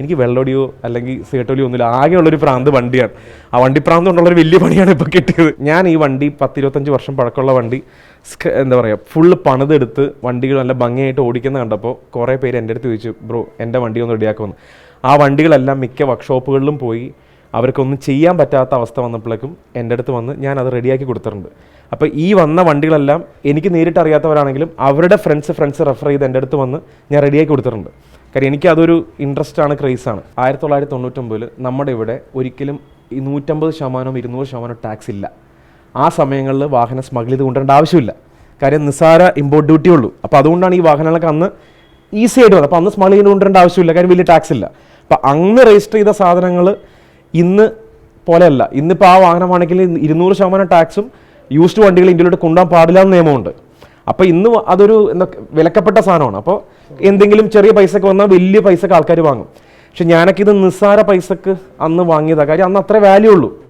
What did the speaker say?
എനിക്ക് വെള്ളോടിയോ അല്ലെങ്കിൽ സേട്ടോലിയോ ഒന്നുമില്ല. ആകെയുള്ളൊരു പ്രാന്ത് വണ്ടിയാണ്. ആ വണ്ടി പ്രാന്ത് കൊണ്ടുള്ളൊരു വലിയ പണിയാണ് ഇപ്പോൾ കിട്ടിയത്. ഞാൻ ഈ വണ്ടി പത്തിരുപത്തഞ്ച് വർഷം പഴക്കമുള്ള വണ്ടി എന്താ പറയുക ഫുള്ള് പണിതെടുത്ത് വണ്ടികൾ നല്ല ഭംഗിയായിട്ട് ഓടിക്കുന്ന കണ്ടപ്പോൾ കുറേ പേര് എന്റെ അടുത്ത് ചോദിച്ചു ബ്രോ എന്റെ വണ്ടി ഒന്ന് റെഡിയാക്കുമെന്ന്. ആ വണ്ടികളെല്ലാം മിക്ക വർക്ക്ഷോപ്പുകളിലും പോയി അവർക്കൊന്നും ചെയ്യാൻ പറ്റാത്ത അവസ്ഥ വന്നപ്പോഴേക്കും എന്റെ അടുത്ത് വന്ന് ഞാൻ അത് റെഡിയാക്കി കൊടുത്തിട്ടുണ്ട്. അപ്പോൾ ഈ വന്ന വണ്ടികളെല്ലാം എനിക്ക് നേരിട്ട് അറിയാത്തവരാണെങ്കിലും അവരുടെ ഫ്രണ്ട്സ് ഫ്രണ്ട്സ് റെഫർ ചെയ്ത് എന്റെ അടുത്ത് വന്ന് ഞാൻ റെഡിയാക്കി കൊടുത്തിട്ടുണ്ട്. കാര്യം എനിക്ക് അതൊരു ഇൻട്രസ്റ്റ് ആണ് ക്രേസ് ആണ്. ആയിരത്തി തൊള്ളായിരത്തി തൊണ്ണൂറ്റൊമ്പതിൽ നമ്മുടെ ഇവിടെ ഒരിക്കലും ഈ നൂറ്റമ്പത് ശതമാനം ഇരുന്നൂറ് ശതമാനം ടാക്സ് ഇല്ല. ആ സമയങ്ങളിൽ വാഹനം സ്മഗിൾ ചെയ്ത് കൊണ്ടുവരേണ്ട ആവശ്യമില്ല. കാര്യം നിസ്സാര ഇമ്പോർട്ട് ഡ്യൂട്ടി ഉള്ളൂ. അപ്പോൾ അതുകൊണ്ടാണ് ഈ വാഹനങ്ങളൊക്കെ അന്ന് ഈസി ആയിട്ട് വന്നത്. അപ്പോൾ അന്ന് സ്മഗിൾ ചെയ്ത് കൊണ്ടുവരേണ്ട ആവശ്യമില്ല. കാര്യം വലിയ ടാക്സ് ഇല്ല. അപ്പോൾ അന്ന് രജിസ്റ്റർ ചെയ്ത സാധനങ്ങൾ ഇന്ന് പോലെയല്ല. ഇന്നിപ്പോൾ ആ വാഹനമാണെങ്കിൽ ഇരുന്നൂറ് ശതമാനം ടാക്സും യൂസ്ഡ് വണ്ടികൾ ഇന്ത്യയിലോട്ട് കൊണ്ടുപോകാൻ പാടില്ല എന്ന് നിയമമുണ്ട്. അപ്പോൾ ഇന്ന് അതൊരു എന്താ വിലക്കപ്പെട്ട സാധനമാണ്. അപ്പോൾ എന്തെങ്കിലും ചെറിയ പൈസക്ക് വന്നാൽ വലിയ പൈസക്ക് ആൾക്കാർ വാങ്ങും. പക്ഷെ ഞാനൊക്കെ ഇത് നിസ്സാര പൈസക്ക് അന്ന് വാങ്ങിയതാണ് കാര്യം അന്ന് അത്ര വാല്യൂ ഉള്ളൂ.